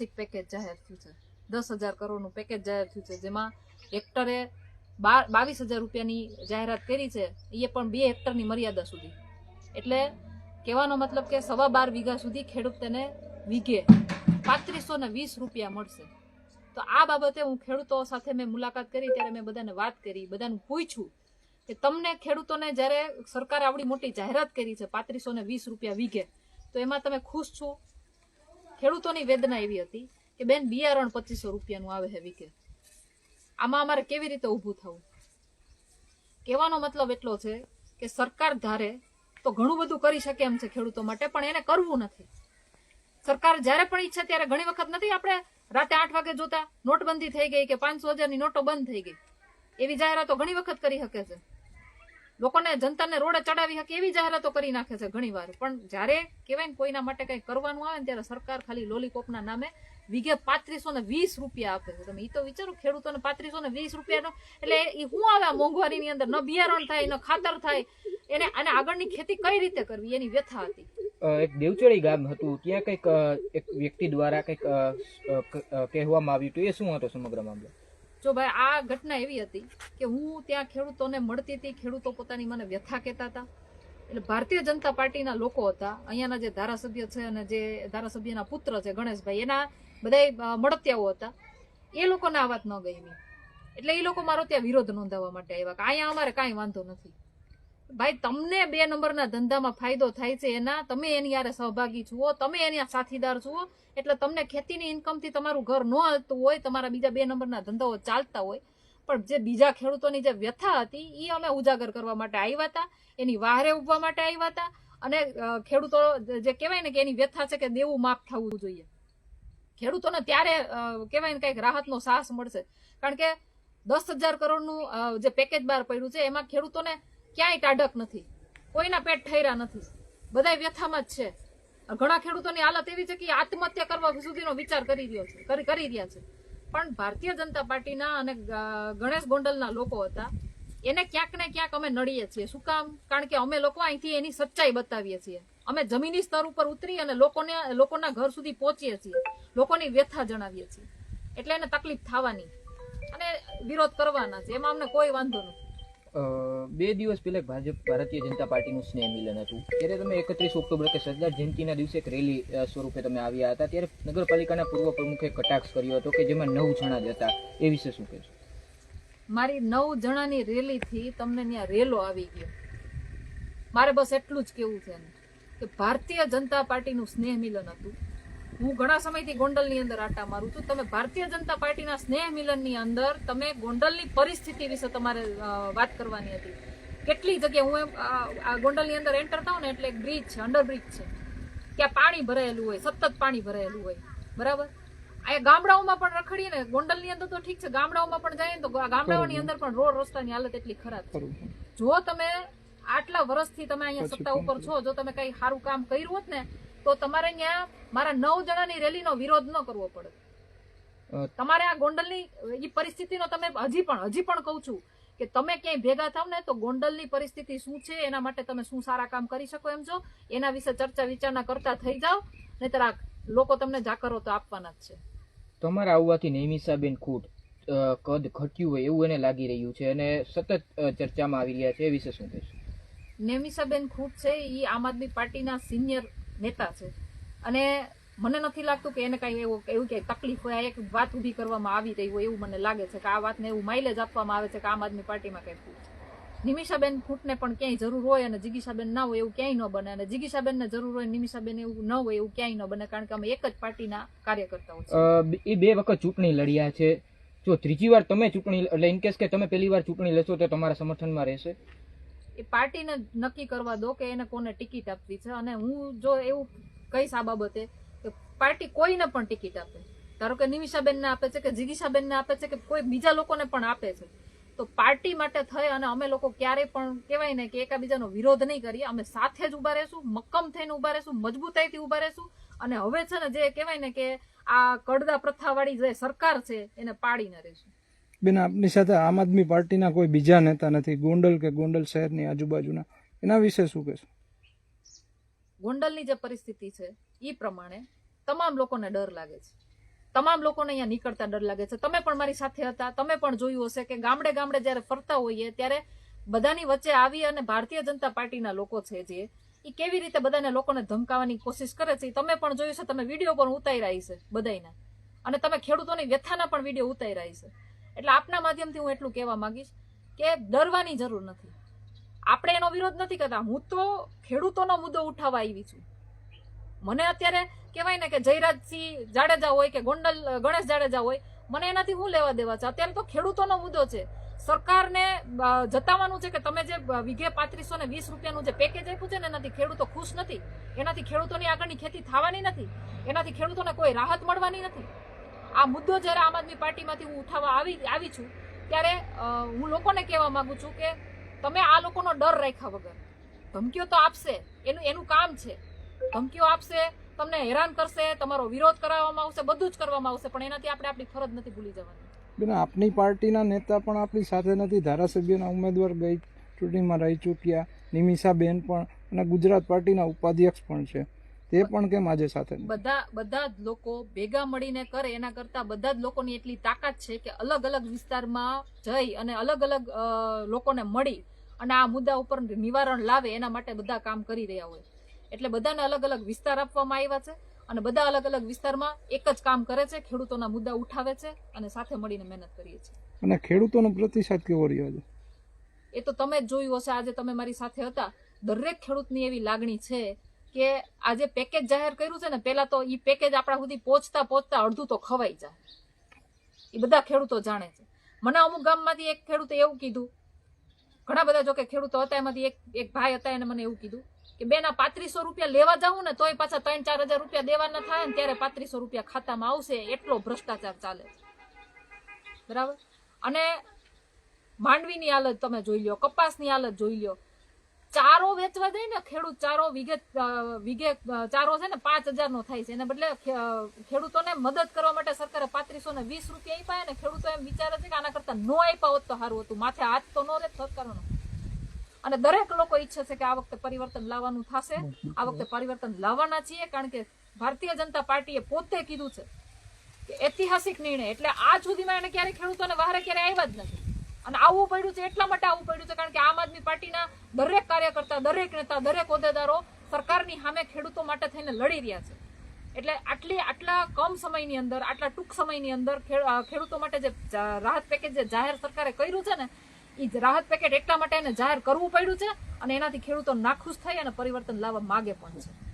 વાર્ષિક પેકેજ જાહેર થયું છે. દસ હજાર કરોડનું પેકેજ જાહેર થયું છે, જેમાં હેક્ટરે બાવીસ હજાર રૂપિયાની જાહેરાત કરી છે એ પણ બે હેક્ટરની મર્યાદા સુધી. એટલે કહેવાનો મતલબ કે સવા બાર વીઘા સુધી ખેડૂત તેને વીઘે. પાંત્રીસો ને વીસ રૂપિયા મળશે. તો આ બાબતે હું ખેડૂતો સાથે મેં મુલાકાત કરી, ત્યારે મેં બધાને વાત કરી, બધાને પૂછ્યું કે તમને ખેડૂતોને જ્યારે સરકારે આવડી મોટી જાહેરાત કરી છે, પાંત્રીસો ને વીસ રૂપિયા વીઘે, તો એમાં તમે ખુશ છો? ખેડૂતોની વેદના એવી હતી કે, બેન, બિયારણ પચીસો રૂપિયાનું આવે છે વીઘે આમાં અમારે કેવી રીતે ઊભું થવું? કહેવાનો મતલબ એટલો છે કે, સરકાર ધારે તો ઘણું બધું કરી શકે એમ છે ખેડૂતો માટે, પણ એને કરવું નથી. સરકાર જ્યારે પણ ઈચ્છે ત્યારે ઘણી વખત નથી આપણે રાતે આઠ વાગે જોતા નોટબંધી થઈ ગઈ કે પાંચસો હજારની નોટો બંધ થઈ ગઈ. એવી જાહેરાતો ઘણી વખત કરી શકે છે. લોકોને જનતાને રોડે ચડાવી શકે એવી જાહેરાતો કરી નાખે છે ઘણી વાર પણ જ્યારે કહેવાય ને કોઈના માટે કંઈ કરવાનું આવે ને ત્યારે સરકાર ખાલી લોલીપોપના નામે વીઘે પાંત્રીસો ને વીસ રૂપિયા આપે છે. તમે એ તો વિચારો, ખેડૂતોને પાંત્રીસો ને વીસ રૂપિયાનો, એટલે એ શું આવે આ મોંઘવારીની અંદર? ન બિયારણ થાય, ન ખાતર થાય, એને અને આગળની ખેતી કઈ રીતે કરવી? એની વ્યથા હતી. એક દેવચડી ગામ હતું, ત્યાં કંઈક એક વ્યક્તિ દ્વારા કંઈક કહેવામાં આવ્યું હતું. એ શું હતો સમગ્ર મામલો? જો ભાઈ, આ ઘટના એવી હતી કે હું ત્યાં ખેડૂતોને મળતી હતી, ખેડૂતો પોતાની મને વ્યથા કહેતા હતા. એટલે ભારતીય જનતા પાર્ટીના લોકો હતા, અહીંયાના જે ધારાસભ્ય છે અને જે ધારાસભ્યના પુત્ર છે ગણેશભાઈ, એના બધા મળતિયાઓ હતા. એ લોકોને આ વાત ન ગમી. એટલે એ લોકો મારો ત્યાં વિરોધ નોંધાવવા માટે આવ્યા કે અહીંયા અમારે કાંઈ વાંધો નથી. ભાઈ, તમને બે નંબરના ધંધામાં ફાયદો થાય છે, એના તમે એની યારે સહભાગી છુઓ તમે એની સાથીદાર છુઓ એટલે તમને ખેતીની ઇન્કમથી તમારું ઘર ન હાલતું હોય, તમારા બીજા બે નંબરના ધંધાઓ ચાલતા હોય. પણ જે બીજા ખેડૂતોની જે વ્યથા હતી એ અમે ઉજાગર કરવા માટે આવ્યા હતા, એની વાહરે ઉભવા માટે આવ્યા હતા, અને ખેડૂતો જે કહેવાય ને કે એની વ્યથા છે કે દેવું માફ થવું જોઈએ. ખેડૂતોને ત્યારે કહેવાય ને કંઈક રાહતનો સાહસ મળશે. કારણ કે દસ હજાર કરોડનું જે પેકેજ બહાર પડ્યું છે, એમાં ખેડૂતોને ક્યાંય ટાઢક નથી. કોઈના પેટ ઠર્યા નથી. બધા વ્યથામાં જ છે. ઘણા ખેડૂતોની હાલત એવી છે કે આત્મહત્યા કરવા સુધીનો વિચાર કરી રહ્યો છે, કરી રહ્યા છે. પણ ભારતીય જનતા પાર્ટીના અને ગણેશ ગોંડલના લોકો હતા. એને ક્યાંક ને ક્યાંક અમે નડીએ છીએ. શું કામ? કારણ કે અમે લોકો અહીંથી એની સચ્ચાઈ બતાવીએ છીએ. અમે જમીની સ્તર ઉપર ઉતરી અને લોકોને, લોકોના ઘર સુધી પહોંચીએ છીએ. લોકોની વ્યથા જણાવીએ છીએ. એટલે એને તકલીફ થવાની. અને વિરોધ કરવાના છે. એમાં અમને કોઈ વાંધો નથી. બે દિવસ પહેલાં ભાજપ ભારતીય જનતા પાર્ટીનું સ્નેહ મિલન હતું. ત્યારે તમે એકત્રીસ ઓક્ટોબર કે સરદાર જયંતિના દિવસે એક રેલી સ્વરૂપે તમે આવ્યા હતા. ત્યારે નગરપાલિકાના પૂર્વ પ્રમુખે કટાક્ષ કર્યો હતો કે જેમાં નવ જણા જ હતા. એ વિશે શું કહેશો? મારી નવ જણાની રેલીથી તમને ત્યાં રેલો આવી ગયો. મારે બસ એટલું જ કેવું છે કે ભારતીય જનતા પાર્ટીનું સ્નેહ મિલન હતું. હું ઘણા સમયથી ગોંડલની અંદર આટા મારું છું. તમે ભારતીય જનતા પાર્ટીના સ્નેહ મિલનની અંદર તમે ગોંડલની પરિસ્થિતિ વિશે તમારે વાત કરવાની હતી. કેટલી જગ્યાએ હું આ આ ગોંડલની અંદર એન્ટર થાઉં ને એટલે એક બ્રિજ છે અંડરબ્રિજ છે. ત્યાં પાણી ભરાયેલું હોય સતત પાણી ભરાયેલું હોય. બરાબર? અહીંયા ગામડાઓમાં પણ રખડીએ ને ગોંડલની અંદર તો ઠીક છે ગામડાઓમાં પણ જઈએ ને તો ગામડાઓની અંદર પણ રોડ રસ્તાની હાલત એટલી ખરાબ છે. જો તમે આટલા વર્ષથી તમે અહીંયા સત્તા ઉપર છો જો તમે કઈ સારું કામ કર્યું હોત ને તો તમારે અહીંયા મારા નવ જણાની રેલીનો વિરોધ ન કરવો પડે. તમારે આ ગોંડલની એ પરિસ્થિતિનો તમે હજી પણ હજી પણ કહું છું કે તમે ક્યાંય ભેગા થાવ ને તો ગોંડલની પરિસ્થિતિ શું છે એના માટે તમે શું સારા કામ કરી શકો એમ છો એના વિશે ચર્ચા વિચારણા કરતા થઈ જાઓ નહીતર આ લોકો તમને જાકરો તો આપવાના જ છે. તમારા આવવાથી નૈમિષાબેન ખૂટ કદ ઘટ્યું હોય એવું એને લાગી રહ્યું છે અને સતત ચર્ચામાં આવી રહ્યા છે એ વિશે શું કહીશું? નેમિસાબેન ખૂટ છે એ આમ આદમી પાર્ટીના સિનિયર નેતા છે. અને મને નથી લાગતું કે એને કઈ એવું એવું કે તકલીફ હોય એક વાત ઊભી કરવામાં આવી રહી હોય એવું મને લાગે છે કે આ વાતને એવું માઇલેજ આપવામાં આવે છે કે આમ આદમી પાર્ટીમાં કઈ ફૂટ નિમિષાબેન ખૂટને પણ ક્યાંય જરૂર હોય અને જીગીશાબેન ના હોય એવું ક્યાંય ન બને. અને જિગીશાબેનને જરૂર હોય નિમિષાબેન એવું ન હોય એવું ક્યાંય ન બને, કારણ કે અમે એક જ પાર્ટીના કાર્યકર્તાઓ એ બે વખત ચૂંટણી લડ્યા છે. જો ત્રીજી વાર તમે ચૂંટણી એટલે ઇન કેસ કે તમે પહેલી વાર ચૂંટણી લેશો તો તમારા સમર્થનમાં રહેશે. એ પાર્ટીને નક્કી કરવા દો કે એને કોને ટિકિટ આપવી છે. અને હું જો એવું કહીશ આ બાબતે કે પાર્ટી કોઈને પણ ટિકિટ આપે. ધારો કે નિમિષાબેનને આપે છે કે જિગીશાબેનને આપે છે કે કોઈ બીજા લોકોને પણ આપે છે. તો પાર્ટી માટે થઈ અને અમે લોકો ક્યારેય પણ કહેવાય ને કે એકાબીજાનો વિરોધ નહીં કરીએ. અમે સાથે જ ઊભા રહેશું, મક્કમ થઈને ઊભા રહેશું, મજબૂતાઈથી ઊભા રહેશું. અને હવે છે ને જે કહેવાય ને કે આ કડદા પ્રથાવાળી જે સરકાર છે એને પાડીને રહેશું. બેન, આપની સાથે આમ આદમી પાર્ટીના કોઈ બીજા નેતા નથી. ગોંડલ કે ગોંડલ શહેરની આજુબાજુના. એના વિશે શું કહેશો? ગોંડલની જે પરિસ્થિતિ છે એ પ્રમાણે તમામ લોકોને ડર લાગે છે. તમામ લોકોને અહીંયા નીકળતા ડર લાગે છે. તમે પણ મારી સાથે હતા. તમે પણ જોયું હશે કે ગામડે ગામડે જ્યારે ફરતા હોઈએ ત્યારે બધાની વચ્ચે આવી અને ભારતીય જનતા પાર્ટીના લોકો છે જે એ કેવી રીતે બધાને લોકોને ધમકાવવાની કોશિશ કરે છે તમે પણ જોયું છે. તમે વીડિયો પણ ઉતાર્યા છે બધાના અને તમે ખેડૂતોની વ્યથાના પણ વીડિયો ઉતાર્યા છે એટલે આપના માધ્યમથી હું એટલું કહેવા માંગીશ કે ડરવાની જરૂર નથી. આપણે એનો વિરોધ નથી કરતા. હું તો ખેડૂતોનો મુદ્દો ઉઠાવવા આવી છું. મને અત્યારે કહેવાય ને કે જયરાજસિંહ જાડેજા હોય કે ગોંડલ, ગણેશ જાડેજા હોય, મને એનાથી હું લેવા દેવા છે? અત્યારે તો ખેડૂતોનો મુદ્દો છે. સરકારને જતાવવાનું છે કે તમે જે વીઘે પાંત્રીસો ને વીસ રૂપિયાનું જે પેકેજ આપ્યું છે ને એનાથી ખેડૂતો ખુશ નથી. એનાથી ખેડૂતોની આગળની ખેતી થવાની નથી. એનાથી ખેડૂતોને કોઈ રાહત મળવાની નથી. આ મુદ્દો જ્યારે આમ આદમી પાર્ટીમાંથી હું ઉઠાવવા આવી આવી છું, ત્યારે હું લોકોને કહેવા માગું છું કે તમે આ લોકોનો ડર રાખ્યા વગર. ધમકીઓ તો આપશે, એનું એનું કામ છે. ધમકીઓ આપશે, તમને હેરાન કરશે, તમારો વિરોધ કરાવવામાં આવશે, બધું જ કરવામાં આવશે, પણ એનાથી આપણે આપણી ફરજ નથી ભૂલી જવાની. બેન, આપની પાર્ટીના નેતા પણ આપણી સાથે નથી. ધારાસભ્યના ઉમેદવાર ગઈ ચૂંટણીમાં રહી ચૂક્યા. નિમિષાબેન પણ, અને ગુજરાત પાર્ટીના ઉપાધ્યક્ષ પણ છે. તે પણ કેમ આજે સાથે બધા બધા જ લોકો ભેગા મળીને કરે એના કરતા બધા જ લોકોની એટલી તાકાત છે કે અલગ અલગ વિસ્તારમાં જઈ અને અલગ અલગ લોકોને મળી અને આ મુદ્દા ઉપર નિવારણ લાવે એના માટે બધા કામ કરી રહ્યા હોય. એટલે બધાને અલગ અલગ વિસ્તાર આપવામાં આવ્યા છે અને બધા અલગ અલગ વિસ્તારમાં એક જ કામ કરે છે ખેડૂતોના મુદ્દા ઉઠાવે છે અને સાથે મળીને મહેનત કરીએ છીએ. અને ખેડૂતોનો પ્રતિસાદ કેવો રહ્યો છે એ તો તમે જ જોયું હશે આજે તમે મારી સાથે હતા. દરેક ખેડૂતની એવી લાગણી છે કે આજે પેકેજ જાહેર કર્યું છે ને પેલા તો એ પેકેજ આપણા સુધી પહોંચતા પહોંચતા અડધું તો ખવાઈ જાય. એ બધા ખેડૂતો જાણે છે. મને અમુક ગામમાંથી એક ખેડૂતે એવું કીધું. ઘણા બધા જોકે ખેડૂતો હતા, એમાંથી એક એક ભાઈ હતા એને મને એવું કીધું કે બેન, આ પાંત્રીસો રૂપિયા લેવા જાઉં ને, તોય પાછા ત્રણ, ચાર હજાર રૂપિયા દેવાના થાય ને, ત્યારે પાંત્રીસો રૂપિયા ખાતામાં આવશે. એટલો ભ્રષ્ટાચાર ચાલે બરાબર? અને માંડવીની હાલત તમે જોઈ લો કપાસની હાલત જોઈ લો ચારો વેચવા જાય ને ખેડૂત ચારો અ, વીઘે ચારો છે ને પાંચ હજાર નો થાય છે. એના બદલે ખેડૂતોને મદદ કરવા માટે સરકારે પાંત્રીસો ને વીસ રૂપિયા આપ્યા અને ખેડૂતો એમ વિચારે છે કે આના કરતા નો આપ્યા હોત તો સારું હતું. માથે હાથ તો નો રે સરકારનો. અને દરેક લોકો ઈચ્છે છે કે આ વખતે પરિવર્તન લાવવાનું થશે. આ વખતે પરિવર્તન લાવવાના છીએ કારણ કે ભારતીય જનતા પાર્ટીએ પોતે કીધું છે કે ઐતિહાસિક નિર્ણય. એટલે આજ સુધીમાં એને ક્યારે ખેડૂતોને વારે ક્યારે આવ્યા જ નથી. અને આવવું પડ્યું છે, એટલા માટે આવવું પડ્યું છે, કારણ કે આમ આદમી પાર્ટીના દરેક કાર્યકર્તા, દરેક નેતા, દરેક હોદ્દેદારો સરકારની સામે ખેડૂતો માટે થઈને લડી રહ્યા છે. એટલે આટલી, આટલા કમ સમયની અંદર, આટલા ટૂંક સમયની અંદર ખેડૂતો માટે જે રાહત પેકેજ જે જાહેર સરકારે કર્યું છે ને એ રાહત પેકેજ એટલા માટે એને જાહેર કરવું પડ્યું છે અને એનાથી ખેડૂતો નાખુશ થઈ અને પરિવર્તન લાવવા માગે પણ છે.